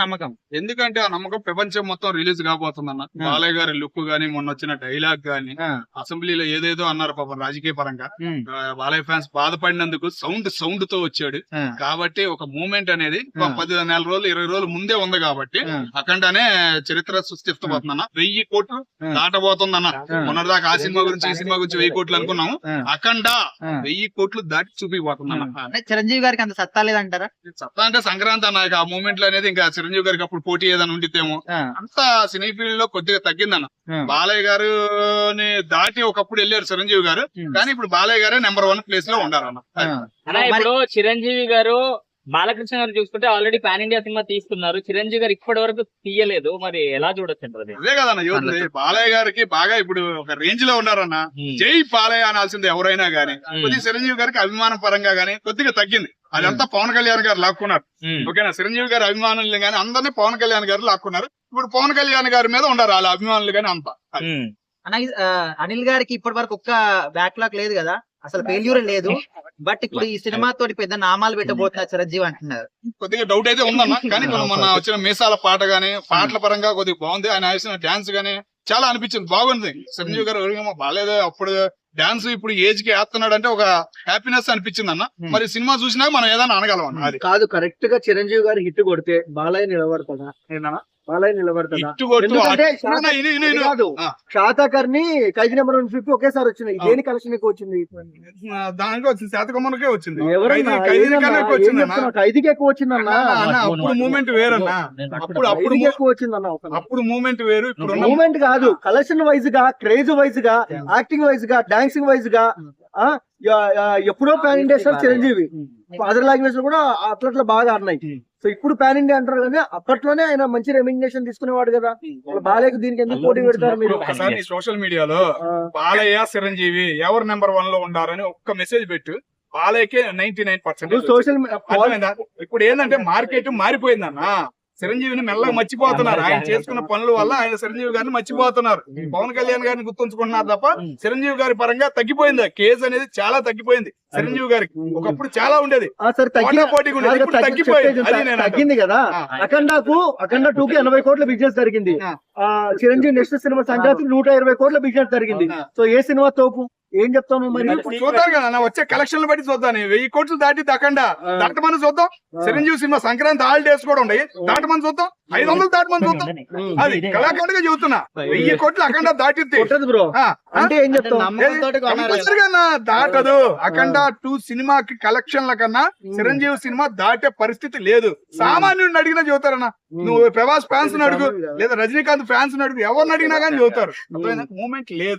నమ్మకం. ఎందుకంటే ఆ నమ్మకం ప్రపంచం మొత్తం రిలీజ్ కాబోతుందన్న. బాలయ్య గారి లుక్ గానీ మొన్న వచ్చిన డైలాగ్ గానీ అసెంబ్లీలో ఏదేదో అన్నారు పాపం రాజకీయ పరంగా. బాలయ్య ఫ్యాన్స్ బాధపడినందుకు సౌండ్ సౌండ్తో వచ్చాడు కాబట్టి ఒక మూమెంట్ అనేది. పది నెల రోజులు ఇరవై రోజులు ముందే ఉంది కాబట్టి అఖండానే చరిత్ర సృష్టిస్తబోతుందన్న. వెయ్యి కోట్లు. దాటబోతుందన్న. మొన్నటిదాకా ఆ సినిమా గురించి ఈ సినిమా గురించి వెయ్యి కోట్లు అనుకున్నాము. అఖండ. వెయ్యి కోట్లు దాటి చూపిపోతుందన్న అంటే చిరంజీవి గారికి అంత సత్తా లేదంటారా? సత్తా అంటే సంక్రాంతి అన్న ఆ మూమెంట్ అనేది ఇంకా చిరంజీవి గారికి అప్పుడు పోటీ ఏదైనా ఉండితేమో. అంతా సినీ ఫీల్డ్లో కొద్దిగా తగ్గిందన్న. బాలయ్య గారుని దాటి ఒకప్పుడు వెళ్ళారు చిరంజీవి గారు. కానీ ఇప్పుడు బాలయ్య గారే నెంబర్ వన్ ప్లేస్లో ఉండాలన్న. ఇప్పుడు చిరంజీవి గారు బాలకృష్ణ గారు చూసుకుంటే ఆల్రెడీ పాన్ ఇండియా సినిమా తీసుకున్నారు చిరంజీవి గారు ఇప్పటి వరకు తీయలేదు. మరి ఎలా చూడొచ్చు అది? కదన్న యువత. బాలయ్య గారికి బాగా ఇప్పుడు ఒక రేంజ్లో ఉన్నారన్న. జై బాలయ్య అనాల్సింది ఎవరైనా గానీ. ఉమ్. కొద్దిగా చిరంజీవి గారికి అభిమానం పరంగా గానీ కొద్దిగా తగ్గింది. అదంతా పవన్ కళ్యాణ్ గారు లాక్కున్నారు. ఓకేనా? చిరంజీవి గారి అభిమానులు గానీ అందరినీ పవన్ కళ్యాణ్ గారు లాక్కున్నారు. ఇప్పుడు పవన్ కళ్యాణ్ గారి మీద ఉండరు వాళ్ళ అభిమానులు గానీ అంతా. అనిల్ గారికి ఇప్పటి వరకు ఒక్క బ్యాక్లాగ్ లేదు కదా? అసలు ఫెయిల్యూర్ లేదు. బట్ ఇప్పుడు ఈ సినిమా తోటి పెద్ద నామాలు పెట్టబోతున్నారు చిరంజీవి అంటున్నారు. కొద్దిగా డౌట్ అయితే ఉందన్న. కానీ మనం మొన్న వచ్చిన మీసాల పాట గానీ పాటల పరంగా కొద్దిగా బాగుంది. ఆయన వేసిన డాన్స్ గానీ చాలా అనిపించింది. బాగుంది. చిరంజీవి గారు ఎవరికేమో బాగాలేదు. అప్పుడు డాన్స్ ఇప్పుడు ఏజ్కి వేస్తున్నాడు అంటే ఒక హ్యాపీనెస్ అనిపించింది అన్న. Hmm. మరి సినిమా చూసినాక మనం ఏదైనా అనగలం అన్న. అది. కాదు కరెక్ట్గా చిరంజీవి గారు హిట్ కొడితే బాలయ్య నిలబడతాడా? బాలయ్య నిలబడతాడా. కాదు ని ఖైదీ నెంబర్ వన్ ఫిఫ్టీ ఒకేసారి వచ్చింది. దేని కలెక్షన్ ఎక్కువ వచ్చింది? దానికి వచ్చింది. శాతకొమ్మనికే వచ్చింది? ఖైదీకి ఎక్కువ వచ్చిందన్నా. అన్న, అన్న, అప్పుడు మూమెంట్ వేరన్నా. అప్పుడు అప్పుడు ఎక్కువ వచ్చిందన్న ఒక అప్పుడు మూమెంట్ వేరు. ఇప్పుడు మూమెంట్ కాదు. కలెక్షన్ వైజ్గా క్రేజ్ వైజ్గా యాక్టింగ్ వైజ్గా డాన్సింగ్ వైజ్గా యా- ఎప్పుడో pan India star Chiranjeevi. Other లాంగ్వేజ్లో కూడా అట్లా అట్లా బాగా ఆడినాయి. సో ఇప్పుడు పాన్ ఇండియా అంటారు కానీ అప్పట్లోనే ఆయన మంచి రెమ్యునేషన్ తీసుకునేవాడు కదా. బాలయ్యకు దీనికి ఎందుకు పోటీ పెడతారు మీరు? ఒకసారి సోషల్ మీడియాలో బాలయ్య చిరంజీవి ఎవరు నెంబర్ వన్లో ఉండారని ఒక్క మెసేజ్ పెట్టు. బాలయ్యకే నైన్టీ నైన్ పర్సెంట్ సోషల్? ఇప్పుడు ఏంటంటే మార్కెట్ మారిపోయిందన్న. చిరంజీవిని మెల్లగా మర్చిపోతున్నారు. ఆయన చేసుకున్న పనుల వల్ల ఆయన చిరంజీవి గారిని మర్చిపోతున్నారు. పవన్ కళ్యాణ్ గారిని గుర్తుంచుకుంటున్నారు తప్ప చిరంజీవి గారి పరంగా తగ్గిపోయింది. కేసు అనేది చాలా తగ్గిపోయింది చిరంజీవి గారికి. ఒకప్పుడు చాలా ఉండేది. ఇప్పుడు తగ్గిపోయింది. తగ్గింది కదా. అఖండాకు అఖండ టూ కి ఎనభై కోట్ల బిజినెస్ జరిగింది. చిరంజీవి నెక్స్ట్ సినిమా సంక్రాంతికి నూట ఇరవై కోట్ల బిజినెస్ జరిగింది. సో ఏ సినిమా తోపు? ఏం చెప్తాను మరి? చూద్దాం కదా అన్న, వచ్చే కలెక్షన్లు బట్టి చూద్దాం. వెయ్యి కోట్లు దాటి దక్కండా. దాటమని చూద్దాం. చిరంజీవి సినిమా సంక్రాంతి హాలిడేస్ కూడా ఉన్నాయి. దాటమని చూద్దాం. ఐదు వందలు దాటమని చూద్దాం. అది కళాఖండగా చెబుతున్నా. వెయ్యి కోట్లు అఖండ దాటిద్ది? అంటే ఏం దాటదు. అఖండ టూ సినిమాకి కలెక్షన్ల కన్నా చిరంజీవి సినిమా దాటే పరిస్థితి లేదు. సామాన్యుడిని అడిగినా చెబుతారన్న. నువ్వు ప్రభాస్ ఫ్యాన్స్ అడుగు లేదా రజనీకాంత్ ఫ్యాన్స్ అడుగు ఎవరిని అడిగినా కానీ చెబుతారు. మూమెంట్ లేదు.